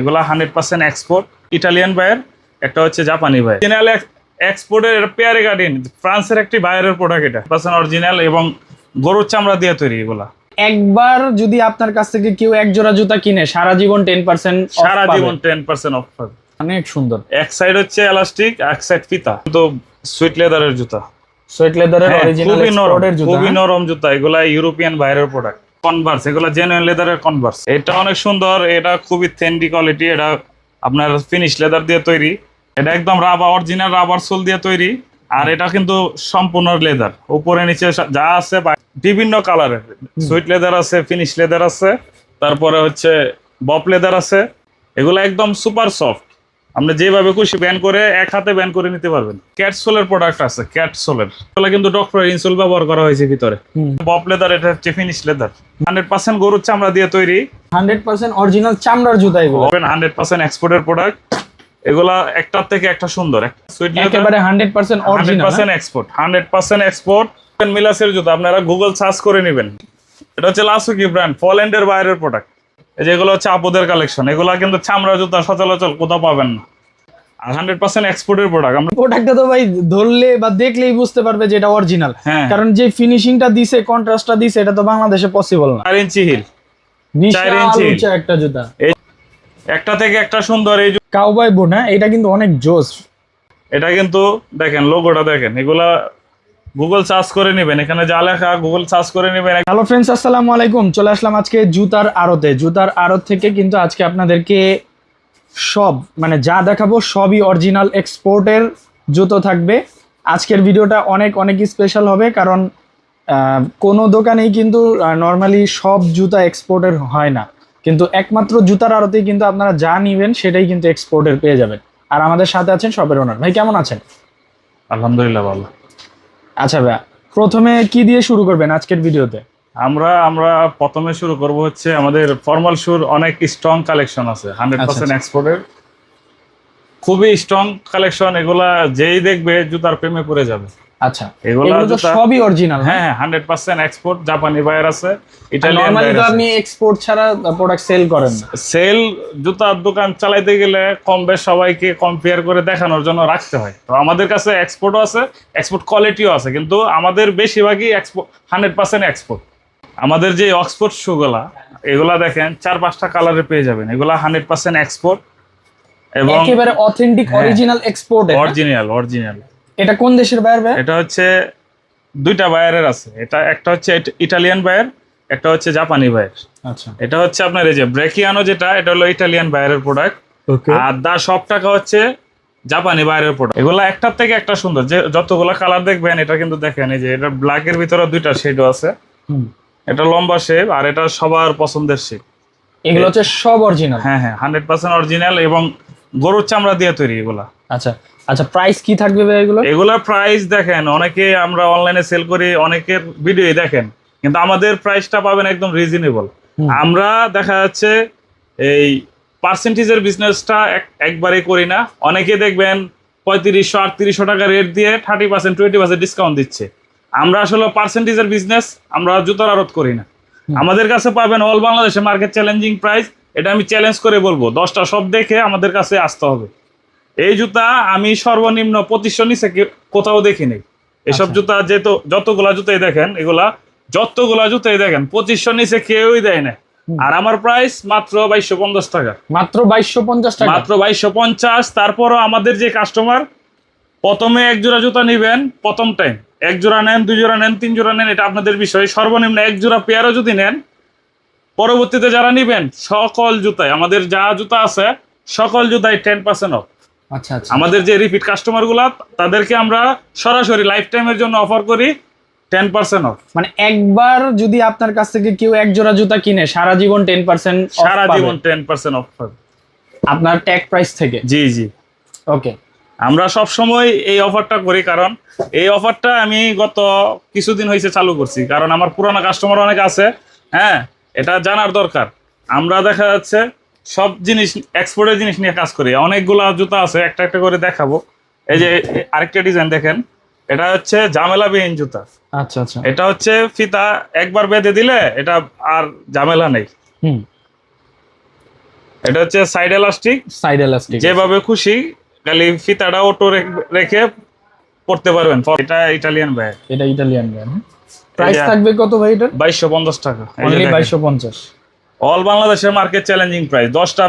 এগুলা hundred percent export Italian buyer একটা হচ্ছে জাপানি বায়ার অরিজিনাল এক্সপোর্টের পেয়ারে গার্ডিন ফ্রান্সের একটি বায়ারের প্রোডাক্ট এটা। পার্সেন্ট অরিজিনাল এবং গরুর চামড়া দিয়ে তৈরি এগুলা। একবার যদি আপনার কাছ থেকে কেউ এক জোড়া জুতা কিনে সারা জীবন টেন পার্সেন্ট সারা জীবন টেন পার্সেন্ট অফ পাবে। অনেক সুন্দর। এক সাইড হচ্ছে এলাস্টিক এক সাইড ফিতা। তো সুইট লেদারের জুতা। সোয়েট লেদারের অরিজিনাল খুবই হ্যাঁ? নরম জুতা এগুলা ইউরোপিয়ান বাইরের প্রোডাক্ট কনভার্স এগুলা জেনুইন লেদারের কনভার্স এটা অনেক সুন্দর, এটা খুবই থেন্ডি কোয়ালিটি এটা আপনার ফিনিশ লেদার দিয়ে তৈরি। এটা একদম রাবার অরিজিনাল রাবার সোল দিয়ে তৈরি, আর এটা কিন্তু সম্পূর্ণ লেদার উপরে, নিচে যা আছে বিভিন্ন কালারের সুইট লেদার আছে ফিনিশ লেদার আছে, তারপরে হচ্ছে বপ লেদার আছে। এগুলো একদম সুপার সফট আপনি যেভাবে খুশি ব্যান করে এক হাতে ব্যান করে নিতে পারবেন। ক্যাটসোলের প্রোডাক্ট আছে ক্যাটসোলের এগুলো কিন্তু ডক্টর ইনসোল ব্যবহার করা হয়েছে ভিতরে। বপ লেদার এটা হচ্ছে ফিনিশ লেদার হান্ড্রেড পার্সেন্ট গরুর চামড়া দিয়ে তৈরি। হান্ড্রেড পার্সেন্ট অরিজিনাল চামড়ার জুতা এগুলো হান্ড্রেড পার্সেন্ট এক্সপোর্টের প্রোডাক্ট এগুলা একটার থেকে একটা সুন্দর। একেবারে hundred percent hundred percent export hundred percent export মিলাসের জুতা আপনারা গুগল সার্চ করে নেবেন। এটা হচ্ছে লাসুকি ব্র্যান্ড ফলেন্ডের বাইরের প্রোডাক্ট এই যে এগুলো হচ্ছে আপদের কালেকশন এগুলা কিন্তু চামড়া জুতা সচলাচল কোথাও পাবেন না। আর হান্ড্রেড পার্সেন্ট এক্সপোর্টের প্রোডাক্ট আমরা প্রোডাক্টটা তো ভাই ধরলে বা দেখলেই বুঝতে পারবে যে এটা অরিজিনাল হ্যাঁ। কারণ যে ফিনিশিংটা দিছে কন্ট্রাস্টটা দিছে এটা তো বাংলাদেশে পসিবল না। চার ইঞ্চি হিল ইঞ্চি। একটা জুতা। একটা থেকে একটা সুন্দর এই কাউবয় হ্যাঁ? এটা কিন্তু অনেক জোস। এটা কিন্তু দেখেন লোগোটা দেখেন এগুলা গুগল সার্চ করে নেবেন এখানে যা লেখা গুগল সার্চ করে নেবেন। হ্যালো ফ্রেন্ডস আসসালামু আলাইকুম চলে আসলাম আজকে জুতার আড়তে। জুতার আড়ত থেকে কিন্তু আজকে আপনাদেরকে সব মানে যা দেখাবো সবই অরিজিনাল এক্সপোর্টের জুতো থাকবে। আজকের ভিডিওটা অনেক অনেক স্পেশাল হবে কারণ কোনো দোকানেই কিন্তু নর্মালি সব জুতা এক্সপোর্টের হয় না। কিন্তু একমাত্র জুতার আড়তেই কিন্তু আপনারা যা নিবেন সেটাই কিন্তু এক্সপোর্টের পেয়ে যাবেন। আর আমাদের সাথে আছেন শপের ওনার ভাই কেমন আছেন? আলহামদুলিল্লাহ ভালো। আচ্ছা ভাই প্রথমে কি দিয়ে শুরু করবেন আজকের ভিডিওতে? আমরা আমরা প্রথমে শুরু করব হচ্ছে আমাদের ফর্মাল শুর অনেক স্ট্রং কালেকশন আছে হান্ড্রেড পার্সেন্ট এক্সপোর্টের খুবই স্ট্রং কালেকশন এগুলা যেই দেখবে জুতার প্রেমে পড়ে যাবে। আচ্ছা এগুলো তো সবই অরিজিনাল হ্যাঁ হ্যাঁ এক্সপোর্ট জাপানি বায়ার আছে আপনি এক্সপোর্ট ছাড়া প্রোডাক্ট সেল করেন সেল জুতার দোকান চালাইতে গেলে কম বেশ সবাইকে কম্পেয়ার করে দেখানোর জন্য রাখতে হয়। তো আমাদের কাছে এক্সপোর্টও আছে এক্সপোর্ট কোয়ালিটিও আছে কিন্তু আমাদের বেশিরভাগই এক্সপোর্ট হান্ড্রেড পার্সেন্ট এক্সপোর্ট আমাদের যে অক্সফোর্ড শুগুলা এগুলা দেখেন চার পাঁচটা কালারে পেয়ে যাবেন। এগুলা হান্ড্রেড পার্সেন্ট এক্সপোর্ট এবং একেবারে authentic. Original export original original এটা কোন দেশের বায়ার ভাই? এটা হচ্ছে দুইটা বায়ারের আছে। এটা একটা হচ্ছে ইটালিয়ান বায়ার একটা হচ্ছে জাপানি বায়ার আচ্ছা। এটা হচ্ছে আপনার এই যে ব্রেকিয়ানো যেটা এটা হলো ইটালিয়ান বায়ারের প্রোডাক্ট ওকে আর দা সব টাকা হচ্ছে জাপানি বাইরের প্রোডাক্ট এগুলা একটার থেকে একটা সুন্দর। যে যতগুলা কালার দেখবেন এটা কিন্তু দেখেন এই যে এটা ব্ল্যাকের ভিতরে দুইটা শেডও আছে। এটা লম্বা শেপ আর এটা সবার পছন্দের শেপ এগুলো হচ্ছে সব অরিজিনাল হ্যাঁ হ্যাঁ হান্ড্রেড পার্সেন্ট অরিজিনাল এবং গরুর চামড়া দিয়ে তৈরি এগুলা। আচ্ছা। আচ্ছা প্রাইস কি থাকবে এগুলো এগুলার? প্রাইস দেখেন অনেকে আমরা অনলাইনে সেল করি অনেকের ভিডিও দেখেন। কিন্তু আমাদের প্রাইসটা পাবেন একদম রিজনেবল আমরা দেখা যাচ্ছে এই পার্সেন্টেজের বিজনেসটা একবারে করি না। অনেকে দেখবেন পঁয়ত্রিশশো আটত্রিশশো টাকা রেট দিয়ে thirty percent twenty percent discount দিচ্ছে। আমরা আসলে পার্সেন্টেজের বিজনেস আমরা জুতোর আড়ত করি না। আমাদের কাছে পাবেন অল বাংলাদেশে মার্কেট চ্যালেঞ্জিং প্রাইস এটা আমি চ্যালেঞ্জ করে বলব দশটা সব দেখে আমাদের কাছে আসতে হবে। এই জুতা আমি সর্বনিম্ন পঁচিশশো নিচে কোথাও দেখিনি। এসব আচ্ছা। জুতা যেহেতু যতগুলা জুতাই দেখেন এগুলা যতগুলা জুতাই দেখেন পঁচিশশো নিচে কেউই দেয় না। আর আমার প্রাইস মাত্র বাইশশো পঞ্চাশ টাকা। মাত্র বাইশশো পঞ্চাশ টাকা? মাত্র বাইশশো পঞ্চাশ তারপরও আমাদের যে কাস্টমার প্রথমে এক জোড়া জুতা নিবেন প্রথম টাইম এক জোড়া নেন দুই জোড়া নেন তিন জোড়া নেন এটা আপনাদের বিষয়। সর্বনিম্ন এক জোড়া পেয়ারও যদি নেন পরবর্তীতে যারা নিবেন সকল জুতায় আমাদের যা জুতা আছে সকল জুতায় টেন পার্সেন্ট অফ আচ্ছা আচ্ছা। আমাদের যে রিপিট কাস্টমারগুলা তাদেরকে আমরা সরাসরি লাইফ টাইমের জন্য অফার করি টেন পার্সেন্ট অফ মানে একবার যদি আপনার কাছ থেকে কেউ এক জোড়া জুতা কিনে সারা জীবন টেন পার্সেন্ট সারা জীবন টেন পার্সেন্ট অফ আপনার ট্যাগ প্রাইস থেকে? জি জি। ওকে আমরা সব সময় এই অফারটা করি কারণ এই অফারটা আমি গত কিছুদিন হয়েছে চালু করছি কারণ আমার পুরানো কাস্টমার অনেক আছে হ্যাঁ এটা জানার দরকার। আমরা দেখা যাচ্ছে সব জিনিস এক্সপোর্টের জিনিস নিয়ে কাজ করি। অনেকগুলো জুতা আছে একটা একটা করে দেখাবো। এই যে আরেকটা ডিজাইন দেখেন এটা হচ্ছে ঝামেলাবিহীন জুতা। আচ্ছা আচ্ছা। এটা হচ্ছে ফিতা একবার বেঁধে দিলে এটা আর ঝামেলা নেই। এটা হচ্ছে সাইড এলাস্টিক সাইড এলাস্টিক যেভাবে খুশি খালি ফিতাটা অটো রেখে পড়তে পারবেন। এটা ইটালিয়ান ব্যাগ এটা ইটালিয়ান ব্যাগ প্রাইস থাকবে কত ভাই এটা 2250 টাকা। অনলি 2250 অল বাংলাদেশের মার্কেট চ্যালেঞ্জিং প্রাইস দশটা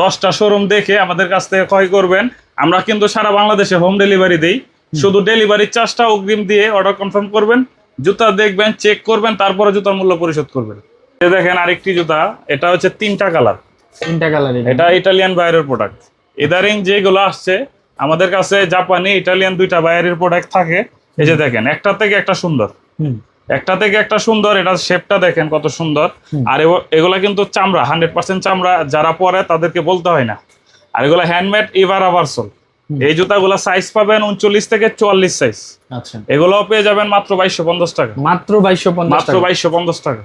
দশটা শোরুম দেখে আমাদের কাছ থেকে ক্রয় করবেন। আমরা কিন্তু সারা বাংলাদেশে হোম ডেলিভারি দেই। শুধু ডেলিভারি চার্জটা অগ্রিম দিয়ে অর্ডার কনফার্ম করবেন। জুতা দেখবেন চেক করবেন তারপরে জুতার মূল্য পরিশোধ করবেন। এই দেখেন আরেকটি জুতা এটা হচ্ছে তিনটা কালার তিনটা কালার এটা ইটালিয়ান বাইরের প্রোডাক্ট ইদারিং যেগুলো আসছে আমাদের কাছে জাপানি ইটালিয়ান দুইটা বাইরের প্রোডাক্ট থাকে। এই যে দেখেন একটা থেকে একটা সুন্দর। হুম। একটা থেকে একটা সুন্দর এটা শেপটা দেখেন কত সুন্দর। আর এগুলা কিন্তু চামড়া হান্ড্রেড পার্সেন্ট চামড়া যারা পরে তাদেরকে বলতে হয় না। আর এগুলো হ্যান্ডমেড ইভার আভারসল। এই জুতাগুলো সাইজ পাবেন উনচল্লিশ থেকে চুয়াল্লিশ সাইজ আচ্ছা। এগুলো পেয়ে যাবেন মাত্র বাইশশো পঞ্চাশ টাকা। মাত্র বাইশশো মাত্র বাইশশো পঞ্চাশ টাকা।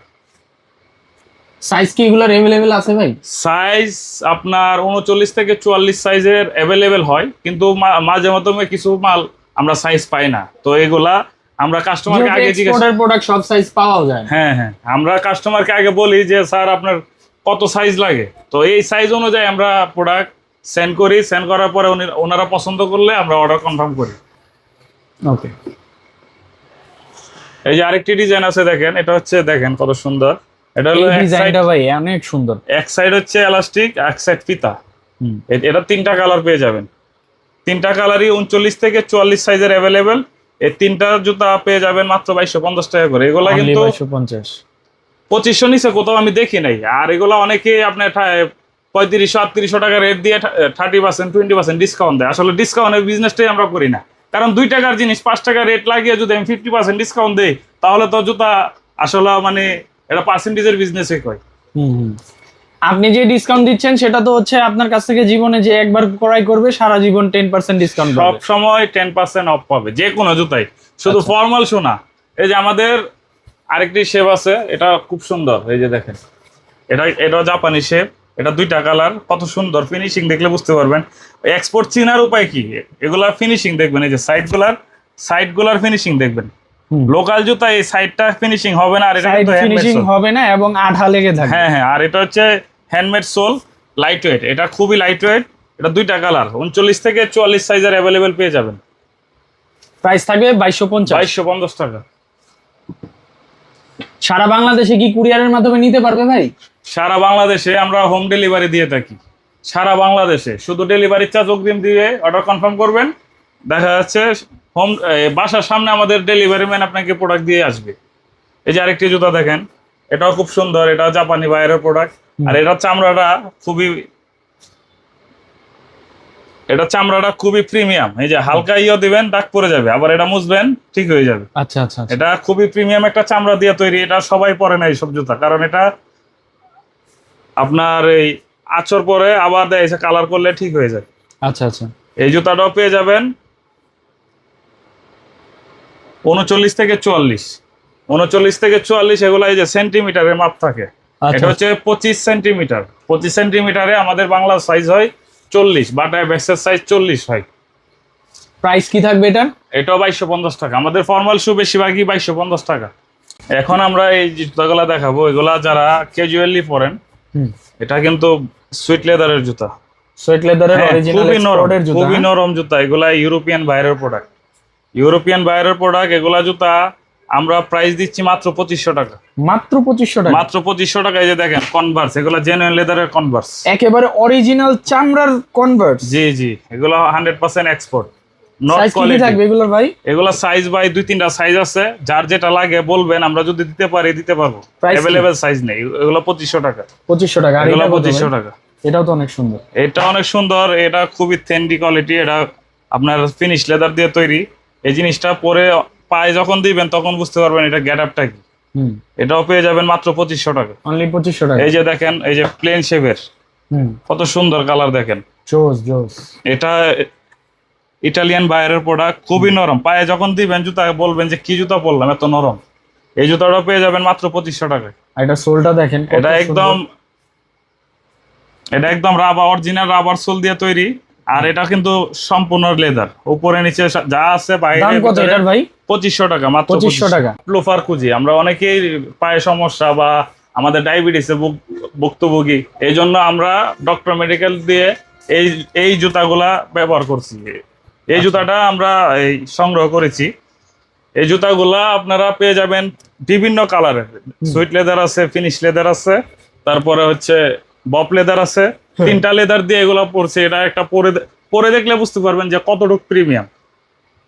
সাইজ কি এগুলোর এভেলেবেল আছে ভাই? সাইজ আপনার উনচল্লিশ থেকে চুয়াল্লিশ সাইজের অ্যাভেলেবেল হয়। কিন্তু মাঝে মধ্যে কিছু মাল আমরা সাইজ পাই না। তো এগুলা আমরা কাস্টমারকে আগে জিজ্ঞেস প্রোডাক্ট সব সাইজ পাওয়া যায়। হ্যাঁ হ্যাঁ। আমরা কাস্টমারকে আগে বলি যে স্যার আপনার কত সাইজ লাগে? তো এই সাইজ অনুযায়ী আমরা প্রোডাক্ট সেন্ড করি। সেন্ড করার পরে উনি ওনারা পছন্দ করলে আমরা অর্ডার কনফার্ম করি। ওকে এই যে আরেকটি ডিজাইন আছে দেখেন। এটা হচ্ছে দেখেন কত সুন্দর। এটা হলো ডিজাইনটা ভাই অনেক সুন্দর। এক সাইড হচ্ছে এলাস্টিক এক সাইড ফিতা। এটা তিনটা কালার পেয়ে যাবেন। তিনটা কালারই উনচল্লিশ থেকে চুয়াল্লিশ সাইজের অ্যাভেলেবেল এই তিনটা জুতা পেয়ে যাবেন মাত্র বাইশশো পঞ্চাশ টাকা করে। এগুলা কিন্তু পঁচিশশো নিচে কোথাও আমি দেখি নাই। আর এগুলা অনেকে আপনার পঁয়ত্রিশশো আটত্রিশশো টাকা রেট দিয়ে thirty percent twenty percent discount দেয়। আসলে ডিসকাউন্টের বিজনেসটাই আমরা করি না। কারণ দুই টাকার জিনিস পাঁচ টাকা রেট লাগিয়ে যদি আমি ফিফটি পার্সেন্ট ডিসকাউন্ট দিই তাহলে তো জুতা আসলে মানে এটা পার্সেন্টেজের বিজনেসই কয়। হুম হুম। আপনি যে ডিসকাউন্ট দিচ্ছেন সেটা তো হচ্ছে আপনার কাছ থেকে জীবনে যে একবার ক্রয় করবে সারা জীবন টেন পার্সেন্ট ডিসকাউন্ট সব সময় টেন পার্সেন্ট অফ পাবে যে কোনো জুতাই। শুধু আচ্ছা। ফর্মাল শোনা এই যে আমাদের আরেকটি শেপ আছে এটা খুব সুন্দর এই যে দেখেন। এটা এটা জাপানি শেপ এটা দুইটা কালার কত সুন্দর ফিনিশিং দেখলে বুঝতে পারবেন। এক্সপোর্ট চিনার উপায় কি? এগুলার ফিনিশিং দেখবেন এই যে সাইডগুলার সাইডগুলার ফিনিশিং দেখবেন লোকাল জুতা এই সাইডটা ফিনিশিং হবে না আর এটা কিন্তু ফিনিশিং হবে না এবং আঠা লেগে থাকবে। হ্যাঁ হ্যাঁ আর এটা হচ্ছে হ্যান্ডমেড সোল লাইট ওয়েট এটা খুবই লাইট ওয়েট এটা দুইটা কালার উনচল্লিশ থেকে চুয়াল্লিশ সাইজের অ্যাভেলেবেল পেয়ে যাবেন। প্রাইস থাকবে বাইশশো পঞ্চাশ। বাইশশো পঞ্চাশ টাকা। সারা বাংলাদেশে কি কুরিয়ারের মাধ্যমে নিতে পারবে ভাই? সারা বাংলাদেশে আমরা হোম ডেলিভারি দিয়ে থাকি। সারা বাংলাদেশে। শুধু ডেলিভারি চার্জ অগ্রিম দিয়ে অর্ডার কনফার্ম করবেন। দেখা যাচ্ছে হোম বাসার সামনে আমাদের ডেলিভারি ম্যান আপনাকে প্রোডাক্ট দিয়ে আসবে। এই যে আরেকটি জুতা দেখেন এটাও খুব সুন্দর এটা জাপানি বাইরের প্রোডাক্ট আর এটা চামড়াটা খুবই এটা চামড়াটা খুবই প্রিমিয়াম। এই যে হালকা ইয়ে দিবেন ডাক পরে যাবে। আবার এটা মুছবেন ঠিক হয়ে যাবে। আচ্ছা আচ্ছা আচ্ছা। এটা খুবই প্রিমিয়াম একটা চামড়া দিয়ে তৈরি। এটা সবাই পরে না এইসব জুতা। কারণ এটা আপনার এই আচর পরে আবার দেয় এসে কালার করলে ঠিক হয়ে যায়। আচ্ছা আচ্ছা। এই জুতাটাও পেয়ে যাবেন উনচল্লিশ থেকে চুয়াল্লিশ। উনচল্লিশ থেকে চুয়াল্লিশ এগুলো এই যে সেন্টিমিটারের মাপ থাকে। এটা হচ্ছে পঁচিশ সেন্টিমিটার। পঁচিশ সেন্টিমিটারে আমাদের বাংলা সাইজ হয় চল্লিশ বাটায় ব্যাক্সের সাইজ চল্লিশ হয়। প্রাইস কি থাকবে এটা এটাও বাইশশো পঞ্চাশ টাকা। আমাদের ফর্মাল শু বেশিরভাগই বাইশশো পঞ্চাশ টাকা। এখন আমরা এই জুতাগুলা দেখাবো এগুলা যারা ক্যাজুয়ালি পরেন এটা কিন্তু সুইট লেদারের জুতা। সোয়েট লেদারের হ্যাঁ, খুবই নরম খুবই হ্যাঁ? নরম জুতা। এগুলা ইউরোপিয়ান বাইরের প্রোডাক্ট ইউরোপিয়ান বাইরের প্রোডাক্ট এগুলা জুতা আমরা প্রাইস দিচ্ছি মাত্র পঁচিশশো টাকা। মাত্র পঁচিশশো টাকা। মাত্র পঁচিশশো টাকা এই যে দেখেন কনভার্স এগুলা জেনুইন লেদারের কনভার্স একেবারে অরিজিনাল চামড়ার কনভার্ট জি জি এগুলো হান্ড্রেড পার্সেন্ট এক্সপোর্ট সাইজ ভাই? দুই তিনটা সাইজ আছে। যার যেটা লাগে বলবেন আমরা যদি দিতে পারি দিতে পারব। অ্যাভেলেবেল সাইজ নেই। এগুলো পঁচিশশো টাকা। পঁচিশশো টাকা। এগুলো পঁচিশশো টাকা। এটাও তো অনেক সুন্দর। এটা অনেক সুন্দর। এটা খুবই থেন্ডি কোয়ালিটি এটা আপনার ফিনিশ লেদার দিয়ে তৈরি। এই জিনিসটা পরে পায়ে যখন দিবেন তখন বুঝতে পারবেন এটা গেট আপটা কি। এটাও পেয়ে যাবেন মাত্র পঁচিশশো টাকা। অনলি পঁচিশশো টাকা। এই যে দেখেন এই যে প্লেন শেপের কত সুন্দর কালার দেখেন। জোস জোস। এটা ইটালিয়ান বাইরের প্রোডাক্ট খুবই নরম। পায়ে যখন দিবেন জুতা বলবেন যে কি জুতা পরলাম এত নরম। এই জুতাটা পেয়ে যাবেন মাত্র পঁচিশশো টাকায়। আর এটা সোলটা দেখেন এটা একদম এটা একদম রাবার অরিজিনাল রাবার সোল দিয়ে তৈরি। আর এটা কিন্তু সম্পূর্ণ লেদার উপরে নিচে যা আছে বাইরে কত এটার ভাই? পঁচিশশো টাকা মাত্র 2500 টাকা। লোফার খুঁজি আমরা অনেকেই পায়ে সমস্যা বা আমাদের ডায়াবেটিসে ভুক্তভোগী। এই জন্য আমরা ডক্টর মেডিকেল দিয়ে এই এই জুতাগুলা ব্যবহার করছি। এই জুতাটা আমরা এই সংগ্রহ করেছি। এই জুতাগুলা আপনারা পেয়ে যাবেন বিভিন্ন কালারের সুইট লেদার আছে ফিনিশ লেদার আছে। তারপরে হচ্ছে বপ লেদার আছে তিনটা লেদার দিয়ে এগুলো পড়ছে এটা একটা পরে পরে দেখলে বুঝতে পারবেন যে কতটুকু প্রিমিয়াম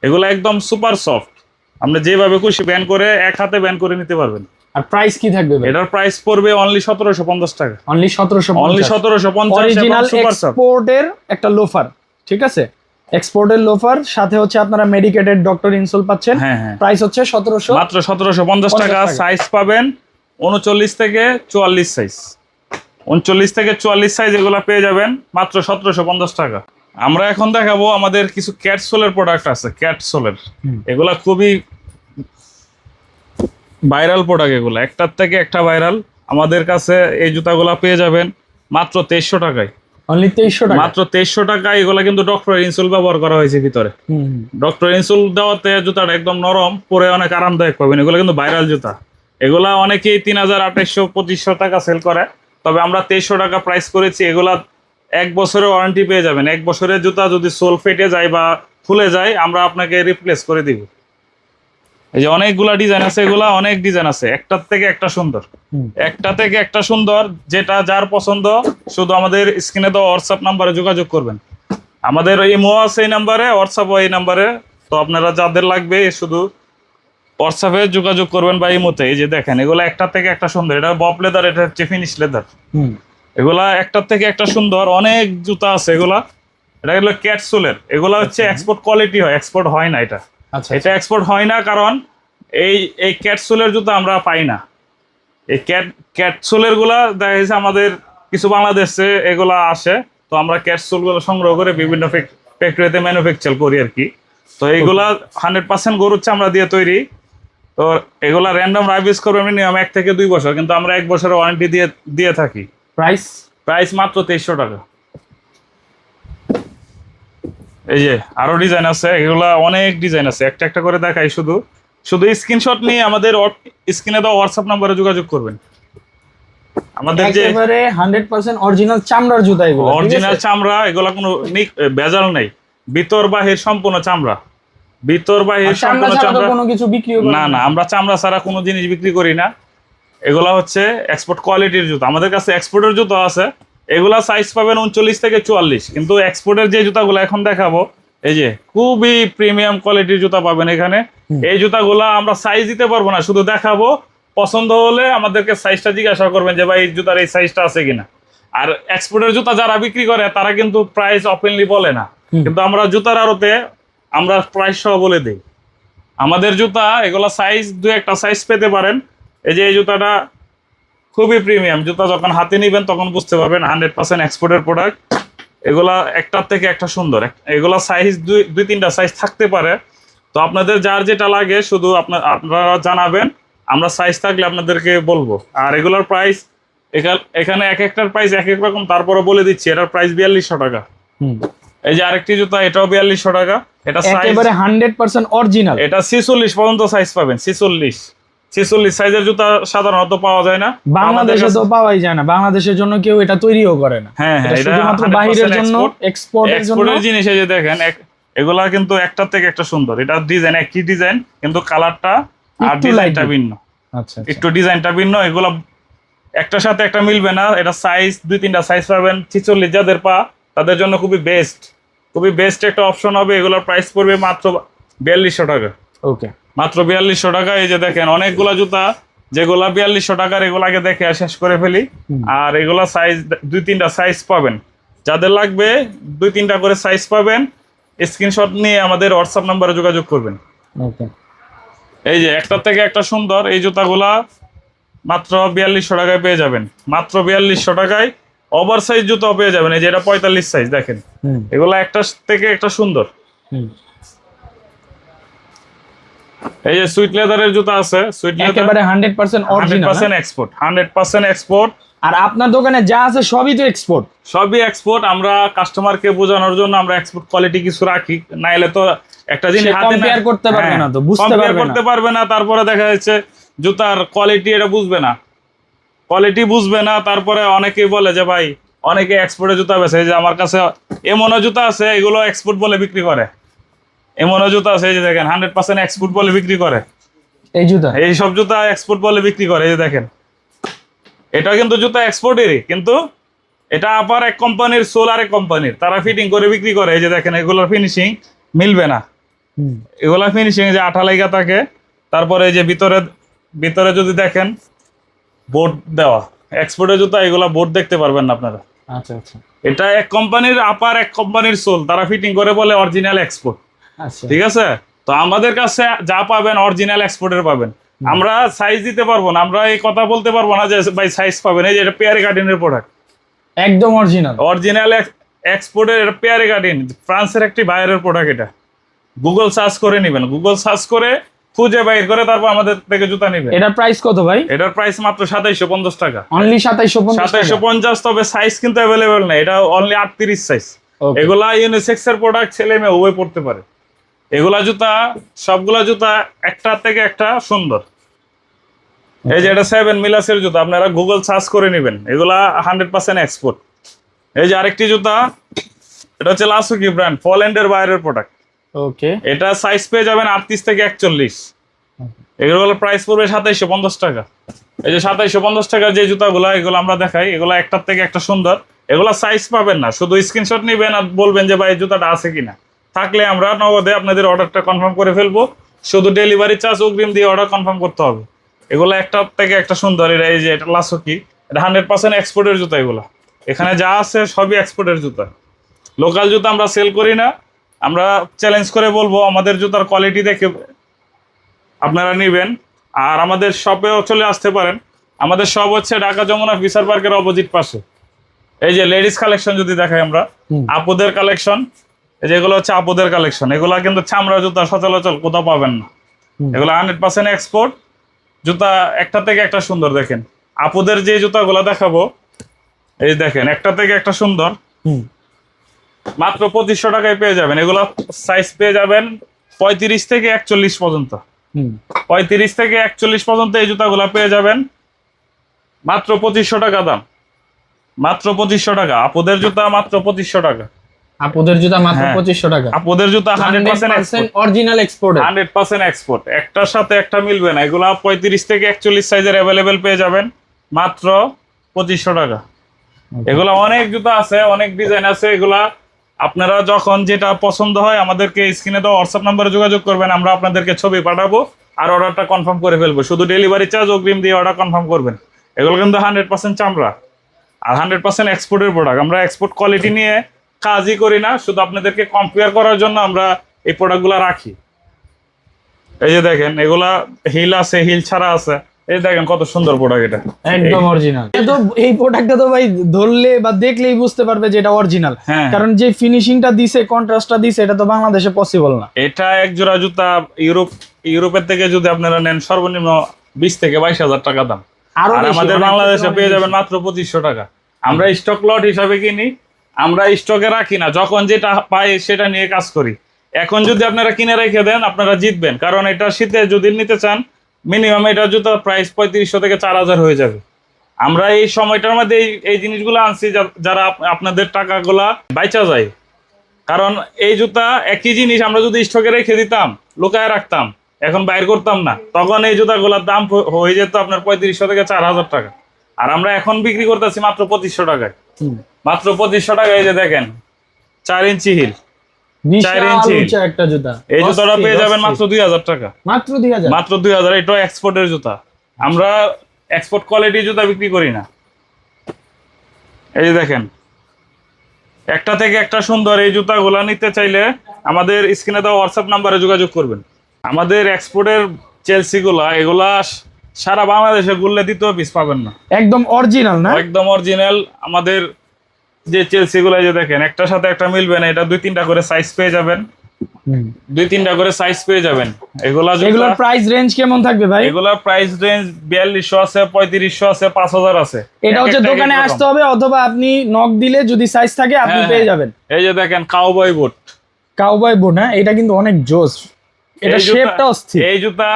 এগুলো একদম সুপার সফট আপনি যেভাবে খুশি ব্যান করে এক হাতে ব্যান করে নিতে পারবেন। আর প্রাইস কি থাকবে এটার প্রাইস পড়বে অনলি সতেরোশো পঞ্চাশ টাকা। অনলি সতেরোশো অনলি সতেরোশো পঞ্চাশ অরিজিনাল এক্সপোর্টের একটা লোফার ঠিক আছে? এক্সপোর্টের লোফার সাথে হচ্ছে আপনারা মেডিকেটেড ডক্টর ইনসোল পাচ্ছেন। হ্যাঁ হ্যাঁ। প্রাইস হচ্ছে সতেরোশো মাত্র সতেরোশো পঞ্চাশ 50 টাকা টাকা। সাইজ পাবেন উনচল্লিশ থেকে চুয়াল্লিশ সাইজ উনচল্লিশ থেকে চুয়াল্লিশ সাইজ এগুলো পেয়ে যাবেন মাত্র সতেরোশো পঞ্চাশ টাকা। আমরা এখন দেখাবো আমাদের কিছু ক্যাটসোলের প্রোডাক্ট আছে ক্যাটসোলের এগুলা খুবই ভাইরাল প্রোডাক্ট এগুলো। একটার থেকে একটা ভাইরাল আমাদের কাছে এই জুতাগুলা পেয়ে যাবেন মাত্র তেইশশো টাকায়। অনলি তেইশশো টাকা মাত্র তেইশশো টাকায় এগুলা কিন্তু ডক্টর ইনসুল ব্যবহার করা হয়েছে ভিতরে। ডক্টর ইনসুল দেওয়াতে জুতাটা একদম নরম পরে অনেক আরামদায়ক পাবেন। এগুলো কিন্তু ভাইরাল জুতা। এগুলা অনেকেই তিন হাজার আঠাইশশো পঁচিশশো টাকা সেল করে। তবে আমরা তেইশশো টাকা প্রাইস করেছি এগুলা এক বছরের ওয়ারেন্টি পেয়ে যাবেন। এক বছরের জুতা যদি সোল ফেটে যায় বা খুলে যায় আমরা আপনাকে রিপ্লেস করে দিব। এই যে অনেকগুলা ডিজাইন আছে এগুলা অনেক ডিজাইন আছে। একটার থেকে একটা সুন্দর। একটা থেকে একটা সুন্দর যেটা যার পছন্দ শুধু আমাদের স্ক্রিনে তো হোয়াটসঅ্যাপ নাম্বারে যোগাযোগ করবেন। আমাদের ইমো আছে এই নাম্বারে হোয়াটসঅ্যাপও এই নাম্বারে। তো আপনারা যাদের লাগবে শুধু হোয়াটসঅ্যাপে যোগাযোগ করবেন বা ইমোতে এই যে দেখেন এগুলো একটা থেকে একটা সুন্দর। এটা বপ লেদার এটা হচ্ছে ফিনিশ লেদার এগুলা একটার থেকে একটা সুন্দর অনেক জুতা আছে এগুলা। এটা হলো ক্যাটসুলের এগুলা হচ্ছে এক্সপোর্ট কোয়ালিটি হয় এক্সপোর্ট হয় না এটা। আচ্ছা এটা এক্সপোর্ট হয় না কারণ এই এই ক্যাটসুলের জুতো আমরা পাই না। এই ক্যাট ক্যাটসুলেরগুলা দেখা গেছে আমাদের কিছু বাংলাদেশে এগুলা আসে তো আমরা ক্যাটসুলগুলো সংগ্রহ করে বিভিন্ন ফ্যাক্টরিতে ম্যানুফ্যাকচার করি আর কি। তো এইগুলা হান্ড্রেড পার্সেন্ট গরুর চামড়া দিয়ে তৈরি। তো এগুলা র্যান্ডম রাইভিস করবে মিনিমাম এক থেকে দুই বছর কিন্তু আমরা এক বছরের ওয়ারেন্টি দিয়ে দিয়ে থাকি। প্রাইস প্রাইস মাত্র তেইশশো টাকা। এই যে আরও ডিজাইন আছে এগুলা অনেক ডিজাইন আছে। একটা একটা করে দেখাই শুধু। শুধু স্ক্রিনশট নিয়ে আমাদের স্ক্রিনে দেওয়া হোয়াটসঅ্যাপ নাম্বারে যোগাযোগ করবেন। আমাদের যে একেবারে হান্ড্রেড পার্সেন্ট অরিজিনাল চামড়ার জুতা এগুলো অরিজিনাল চামড়া এগুলা কোনো ভেজাল নেই। ভিতর বাহির সম্পূর্ণ চামড়া। ভিতর বাহির কোনো কিছু বিক্রিও করে না না। আমরা চামড়া ছাড়া কোনো জিনিস বিক্রি করি না। এগুলা হচ্ছে এক্সপোর্ট কোয়ালিটির জুতো। আমাদের কাছে এক্সপোর্টের জুতো আছে। এগুলা সাইজ পাবেন উনচল্লিশ থেকে চুয়াল্লিশ। কিন্তু এক্সপোর্টের যে জুতাগুলো এখন দেখাবো এই যে খুবই প্রিমিয়াম কোয়ালিটির জুতা পাবেন এখানে। এই জুতাগুলা আমরা সাইজ দিতে পারব না শুধু দেখাবো। পছন্দ হলে আমাদেরকে সাইজটা জিজ্ঞাসা করবেন যে ভাই এই জুতার এই সাইজটা আছে কিনা? আর এক্সপোর্টের জুতা যারা বিক্রি করে তারা কিন্তু প্রাইস ওপেনলি বলে না। কিন্তু আমরা জুতার আড়তে আমরা প্রাইস সহ বলে দিই। আমাদের জুতা, এগুলা সাইজ দু একটা সাইজ পেতে পারেন। এই যে এই জুতাটা খুবই প্রিমিয়াম জুতা যখন হাতে নিবেন, তখন বুঝতে পারবেন হান্ড্রেড পার্সেন্ট এক্সপোর্টের প্রোডাক্ট এগুলা একটার থেকে একটা সুন্দর। এগুলা সাইজ দুই দুই তিনটা সাইজ থাকতে পারে। তো আপনাদের যার যেটা লাগে, শুধু আপনার আপনারা জানাবেন। আমরা সাইজ থাকলে আপনাদেরকে বলব। আর এগুলোর প্রাইস এখানে এক একটার প্রাইস এক এক রকম। তারপরে বলে দিচ্ছি, এটার প্রাইস বিয়াল্লিশশো টাকা। হুম। এই যে আরেকটি জুতা এটাও বিয়াল্লিশশো টাকা। এটা সাইজ একেবারে হান্ড্রেড পার্সেন্ট অরিজিনাল এটা ছিচল্লিশ পর্যন্ত সাইজ পাবেন ছিচল্লিশ। ছিচল্লিশ সাইজের জুতা সাধারণত পাওয়া যায় না। বাংলাদেশে তো পাওয়াই যায় না। বাংলাদেশের জন্য কেউ এটা তৈরিও করে না। হ্যাঁ হ্যাঁ শুধুমাত্র 100% বাহিরের জন্য। এক্সপোর্টের জন্য। এক্সপোর্টের জিনিস এই যে দেখেন এগুলা কিন্তু একটার থেকে একটা সুন্দর। এটা ডিজাইন একই ডিজাইন কিন্তু কালারটা আর ডিজাইনটা ভিন্ন। আচ্ছা আচ্ছা। একটু ডিজাইনটা ভিন্ন এগুলা একটার সাথে একটা মিলবে না। এটা সাইজ দুই তিনটা সাইজ পাবেন। ছিচল্লিশ যাদের পা তাদের জন্য খুবই বেস্ট খুবই বেস্ট একটা অপশন হবে। এগুলোর প্রাইস পড়বে মাত্র বিয়াল্লিশশো টাকা। ওকে মাত্র বিয়াল্লিশশো টাকা। এই যে দেখেন অনেকগুলা জুতা যেগুলা বিয়াল্লিশশো টাকার এগুলো আগে দেখে শেষ করে ফেলি। আর এগুলা সাইজ দুই তিনটা সাইজ পাবেন। যাদের লাগবে দুই তিনটা করে সাইজ পাবেন। স্ক্রিনশট নিয়ে আমাদের হোয়াটসঅ্যাপ নাম্বারে যোগাযোগ করবেন। ওকে এই যে একটার থেকে একটা সুন্দর। এই জুতাগুলা মাত্র বিয়াল্লিশশো টাকায় পেয়ে যাবেন। মাত্র বিয়াল্লিশশো টাকায় ওভার সাইজ জুতাও পেয়ে যাবেন এই যে এটা পঁয়তাল্লিশ সাইজ দেখেন। এগুলা একটা থেকে একটা সুন্দর। এই যে সুইট লেদারের জুতা আছে সুইট লেদার একেবারে hundred percent hundred original percent export hundred percent export আর আপনার দোকানে যা আছে সবই তো এক্সপোর্ট সবই এক্সপোর্ট আমরা কাস্টমারকে বোঝানোর জন্য আমরা এক্সপোর্ট কোয়ালিটি কিছু রাখি না নাইলে তো একটা জিনিস হাতে compare করতে পারবে হ্যাঁ, না তো, বুঝতে পারবে না। করতে পারবে না তারপরে দেখা যাচ্ছে জুতার কোয়ালিটি এটা বুঝবে না। কোয়ালিটি বুঝবে না তারপরে অনেকেই বলে যে ভাই অনেকে এক্সপোর্টের জুতা বেছে যে আমার কাছে এমনও জুতা আছে এগুলো এক্সপোর্ট বলে বিক্রি করে। এমনও জুতা আছে এই যে দেখেন হান্ড্রেড পার্সেন্ট এক্সপোর্ট বলে বিক্রি করে। এই জুতা? এই সব জুতা এক্সপোর্ট বলে বিক্রি করে এই যে দেখেন। এটা কিন্তু জুতা এক্সপোর্টেরই কিন্তু এটা আবার এক কোম্পানির সোল আর এক কোম্পানির তারা ফিটিং করে বিক্রি করে এই যে দেখেন এগুলোর ফিনিশিং মিলবে না। এগুলা ফিনিশিং যে আঠা লাইগা থাকে তারপরে এই যে ভিতরে ভিতরে যদি দেখেন বোর্ড দেওয়া। এক্সপোর্টের জুতা এগুলা বোর্ড দেখতে পারবেন না আপনারা। আচ্ছা আচ্ছা। এটা এক কোম্পানির আপার এক কোম্পানির সোল তারা ফিটিং করে বলে অরিজিনাল এক্সপোর্ট আচ্ছা। ঠিক আছে? তো আমাদের কাছে যা পাবেন অরিজিনাল এক্সপোর্টের পাবেন। আমরা সাইজ দিতে পারব না। আমরা এই কথা বলতে পারব না যে ভাই সাইজ পাবেন। এই যে এটা পেয়ারি গার্ডেনের প্রোডাক্ট একদম অরিজিনাল অরিজিনাল এক্সপোর্টের এটা পেয়ারি গার্ডেন ফ্রান্সের একটি বাইরের প্রোডাক্ট এটা। গুগল সার্চ করে নেবেন। গুগল সার্চ করে খুঁজে বাইর করে তারপর আমাদের থেকে জুতা নেবেন এটার প্রাইস কত ভাই? এটার প্রাইস মাত্র সাতাইশো পঞ্চাশ টাকা। অনলি সাতাইশো পঞ্চাশ সাতাইশো পঞ্চাশ তবে সাইজ কিন্তু অ্যাভেলেবেল না এটা অনলি আটত্রিশ সাইজ এগুলা ইউনিসেক্স এর প্রোডাক্ট ছেলে মেয়ে উভয় পড়তে পারে। এগুলা জুতা সবগুলা জুতা একটা থেকে একটা সুন্দর। এই যে এটা সেভেন মিলাসের জুতা আপনারা গুগল সার্চ করে নেবেন। এগুলা হান্ড্রেড পার্সেন্ট এক্সপোর্ট এই যে আরেকটি জুতা এটা হচ্ছে লাসুকি ব্র্যান্ড ফলেন্ডের বাইরের প্রোডাক্ট ওকে। এটা সাইজ পেয়ে যাবেন আটত্রিশ থেকে একচল্লিশ। এগুলোর প্রাইস পড়বে সাতাইশো পঞ্চাশ টাকা। এই যে সাতাইশো পঞ্চাশ টাকার যে জুতাগুলো, এগুলো আমরা দেখাই। এগুলো একটার থেকে একটা সুন্দর। এগুলো সাইজ পাবেন না। শুধু স্ক্রিনশট নেবেন আর বলবেন যে, ভাই জুতাটা আছে কিনা? থাকলে আমরা নগদে আপনাদের অর্ডারটা কনফার্ম করে ফেলব। শুধু ডেলিভারি চার্জ অগ্রিম দিয়ে অর্ডার কনফার্ম করতে হবে। এগুলো একটার থেকে একটা সুন্দর। এটা এই যে, এটা লাসকি এটা হান্ড্রেড পার্সেন্ট এক্সপোর্টের জুতা এগুলো। এখানে যা আছে সবই এক্সপোর্টের জুতা। লোকাল জুতা আমরা সেল করি না। আমরা চ্যালেঞ্জ করে বলব আমাদের জুতার কোয়ালিটি দেখে আপনারা নেবেন। আর আমাদের শপেও চলে আসতে পারেন। আমাদের শপ হচ্ছে ঢাকা যমুনা ফিসার পার্কের অপোজিট পাশে। এই যে লেডিস কালেকশন যদি দেখাই আমরা। আপুদের কালেকশন এই যে এগুলো হচ্ছে আপুদের কালেকশন এগুলো কিন্তু চামড়া জুতা সচলাচল কোথাও পাবেন না। এগুলো হান্ড্রেড পার্সেন্ট এক্সপোর্ট জুতা একটা থেকে একটা সুন্দর দেখেন। আপুদের যে জুতাগুলো দেখাবো এই দেখেন একটা থেকে একটা সুন্দর। মাত্র পঁচিশশো টাকায় পেয়ে যাবেন। এগুলো সাইজ পেয়ে যাবেন পঁয়ত্রিশ থেকে একচল্লিশ পর্যন্ত। পঁয়ত্রিশ থেকে একচল্লিশ পর্যন্ত এই জুতাগুলো পেয়ে যাবেন। মাত্র পঁচিশশো টাকা দাম। মাত্র পঁচিশশো টাকা। আপুদের জুতা মাত্র পঁচিশশো টাকা। আপুদের জুতা মাত্র হ্যাঁ। পঁচিশশো টাকা। আপুদের জুতা hundred percent original export hundred percent export একটার সাথে একটা মিলবে না। এগুলা পঁয়ত্রিশ থেকে একচল্লিশ সাইজের অ্যাভেলেবেল পেয়ে যাবেন। মাত্র পঁচিশশো টাকা। এগুলা অনেক জুতা আছে অনেক ডিজাইন আছে। এগুলা আপনারা যখন যেটা পছন্দ হয় আমাদেরকে স্ক্রিনে দেওয়া হোয়াটসঅ্যাপ নাম্বারে যোগাযোগ করবেন, আমরা আপনাদেরকে ছবি পাঠাবো আর অর্ডারটা কনফার্ম করে ফেলব। শুধু ডেলিভারি চার্জ অগ্রিম দিয়ে অর্ডার কনফার্ম করবেন। এগুলো কিন্তু হান্ড্রেড পার্সেন্ট চামড়া। আর হান্ড্রেড পার্সেন্ট এক্সপোর্টের প্রোডাক্ট আমরা এক্সপোর্ট কোয়ালিটি নিয়ে কাজই করি না, শুধু আপনাদেরকে কম্পেয়ার করার জন্য আমরা এই প্রোডাক্টগুলো রাখি। এই যে দেখেন, এগুলা হিল আছে হিল ছাড়া আছে। এই দেখেন কত সুন্দর প্রোডাক্ট এটা। একদম অরিজিনাল তো এই প্রোডাক্টটা তো ভাই ধরলে বা দেখলেই বুঝতে পারবে যে এটা অরিজিনাল হ্যাঁ। কারণ যে ফিনিশিংটা দিছে কন্ট্রাস্টটা দিছে এটা তো বাংলাদেশে পসিবল না। এটা এক জোড়া জুতা ইউরোপ ইউরোপের থেকে যদি আপনারা নেন সর্বনিম্ন বিশ থেকে বাইশ হাজার টাকা দাম। আর আমাদের বাংলাদেশে পেয়ে যাবেন মাত্র পঁচিশশো টাকা। আমরা স্টক লট হিসাবে কিনি আমরা স্টকে রাখি না। যখন যেটা পাই সেটা নিয়ে কাজ করি। এখন যদি আপনারা কিনে রেখে দেন আপনারা জিতবেন। কারণ এটা শীতে যদি নিতে চান মিনিমাম এটা জুতার প্রাইস পঁয়ত্রিশশো থেকে চার হাজার হয়ে যাবে। আমরা এই সময়টার মধ্যে এই এই জিনিসগুলো আনছি যারা আপনাদের টাকাগুলা বাইচা যায়। কারণ এই জুতা একই জিনিস আমরা যদি স্টকে রেখে দিতাম লুকায় রাখতাম এখন বাইর করতাম না তখন এই জুতাগুলোর দাম হয়ে যেত আপনার পঁয়ত্রিশশো থেকে চার হাজার টাকা। আর আমরা এখন বিক্রি করতেছি মাত্র পঁচিশশো টাকায়। মাত্র পঁচিশশো টাকায় যে দেখেন চার ইঞ্চি হিল। একটা জুতা। এই জুতাটা পেয়ে যাবেন মাত্র দুই হাজার টাকা। মাত্র দুই হাজার। মাত্র দুই হাজার এটা এক্সপোর্টের জুতা। আমরা এক্সপোর্ট কোয়ালিটি জুতা বিক্রি করি না। এই যে দেখেন। একটা থেকে একটা সুন্দর এই জুতাগুলো নিতে চাইলে আমাদের স্ক্রিনে দেওয়া হোয়াটসঅ্যাপ নাম্বারে যোগাযোগ করবেন। আমাদের এক্সপোর্টের চেলসিগুলা এগুলা সারা বাংলাদেশে ঘুরলে দ্বিতীয় পিস পাবেন না। একদম অরিজিনাল না? একদম অরিজিনাল আমাদের যে চেলসিগুলো যে দেখেন একটার সাথে একটা মিলবে না এটা দুই তিনটা করে সাইজ পেয়ে যাবেন। দুই তিনটা করে সাইজ পেয়ে যাবেন। এগুলা এগুলোর প্রাইস রেঞ্জ কেমন থাকবে ভাই? এগুলা প্রাইস রেঞ্জ বিয়াল্লিশশো আছে পঁয়ত্রিশশো আছে পাঁচ হাজার আছে। এটা হচ্ছে দোকানে আসতে হবে অথবা আপনি নক দিলে যদি সাইজ থাকে আপনি হ্যাঁ, পেয়ে হ্যাঁ। যাবেন। এই যে দেখেন কাউবয় বুট কাউবয় বুট হ্যাঁ? এটা কিন্তু অনেক জোস। এটা শেপটা অস্থির। এই জুতা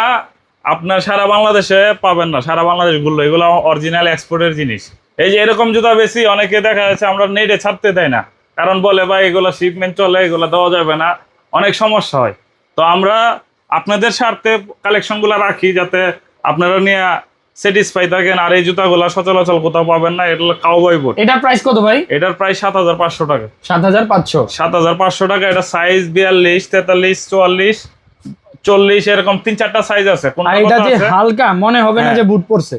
আপনার সারা বাংলাদেশে পাবেন না সারা বাংলাদেশ ঘুরলো। এগুলো অরিজিনাল এক্সপোর্টের জিনিস। এই যে এরকম জুতা বেশি অনেকে দেখা যাচ্ছে আমরা নেটে ছাড়তে দেয় না। কারণ বলে ভাই এগুলো শিপমেন্ট চলে এগুলো দেওয়া যাবে না। অনেক সমস্যা হয়। তো আমরা আপনাদের স্বার্থে কালেকশনগুলো রাখি যাতে আপনারা নিয়ে স্যাটিসফাই থাকেন আর এই জুতাগুলো সচলাচল কোথাও পাবেন না এটা কাউবয় বোট এটার প্রাইস কত ভাই? এটার প্রায় সাত হাজার পাঁচশো টাকা। সাত হাজার পাঁচশো। সাত হাজার পাঁচশো টাকা এটা সাইজ বিয়াল্লিশ তেতাল্লিশ চুয়াল্লিশ চল্লিশ এরকম তিন চারটা সাইজ আছে। কোন এটা যে হালকা মনে হবে না হ্যাঁ। যে বুট পড়ছে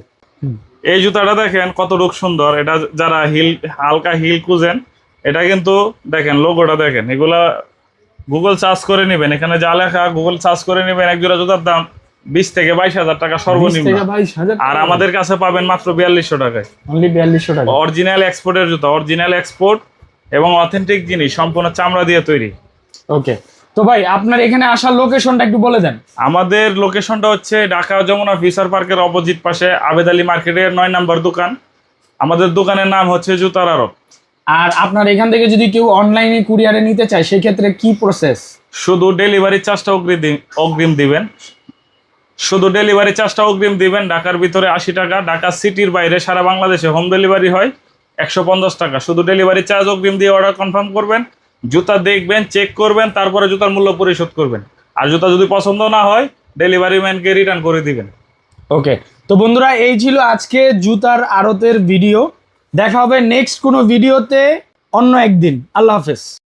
এই জুতাটা দেখেন কত রূপ সুন্দর। এটা যারা হিল হালকা হিল খুঁজেন এটা কিন্তু দেখেন লোগোটা দেখেন। এগুলা গুগল সার্চ করে নেবেন। এখানে যা লেখা গুগল সার্চ করে নেবেন। এক জোড়া জুতার দাম বিশ থেকে বাইশ হাজার টাকা সর্বনিম্ন। আর আমাদের কাছে পাবেন মাত্র বিয়াল্লিশশো টাকায়। বিয়াল্লিশশো টাকা। অরিজিনাল এক্সপোর্টের জুতা অরিজিনাল এক্সপোর্ট এবং অথেন্টিক জিনিস সম্পূর্ণ চামড়া দিয়ে তৈরি। ওকে তো ভাই আপনার এখানে আসার লোকেশনটা একটু বলে দেন। আমাদের লোকেশনটা হচ্ছে ঢাকা যমুনা ফিসার পার্কের অপোজিট পাশে আবেদ আলী মার্কেটের নয় নাম্বার দোকান। আমাদের দোকানের নাম হচ্ছে জুতার আরব। আর আপনার এখান থেকে যদি কেউ অনলাইনে কুরিয়ারে নিতে চায় সেক্ষেত্রে কি প্রসেস শুধু ডেলিভারি চার্জটা অগ্রিম অগ্রিম দিবেন। শুধু ডেলিভারি চার্জটা অগ্রিম দিবেন। ঢাকার ভিতরে আশি টাকা ঢাকা সিটির বাইরে সারা বাংলাদেশে হোম ডেলিভারি হয় একশো পঞ্চাশ টাকা। শুধু ডেলিভারি চার্জ অগ্রিম দিয়ে অর্ডার কনফার্ম করবেন। জুতা দেখবেন চেক করবেন, তারপরে জুতার মূল্য পরিশোধ করবেন। আর জুতা যদি পছন্দ না হয় ডেলিভারি ম্যানকে রিটার্ন করে দিবেন। ওকে তো বন্ধুরা, এই ছিল আজকে জুতার আড়তের ভিডিও দেখা হবে নেক্সট কোনো ভিডিওতে অন্য একদিন। আল্লাহ হাফেজ।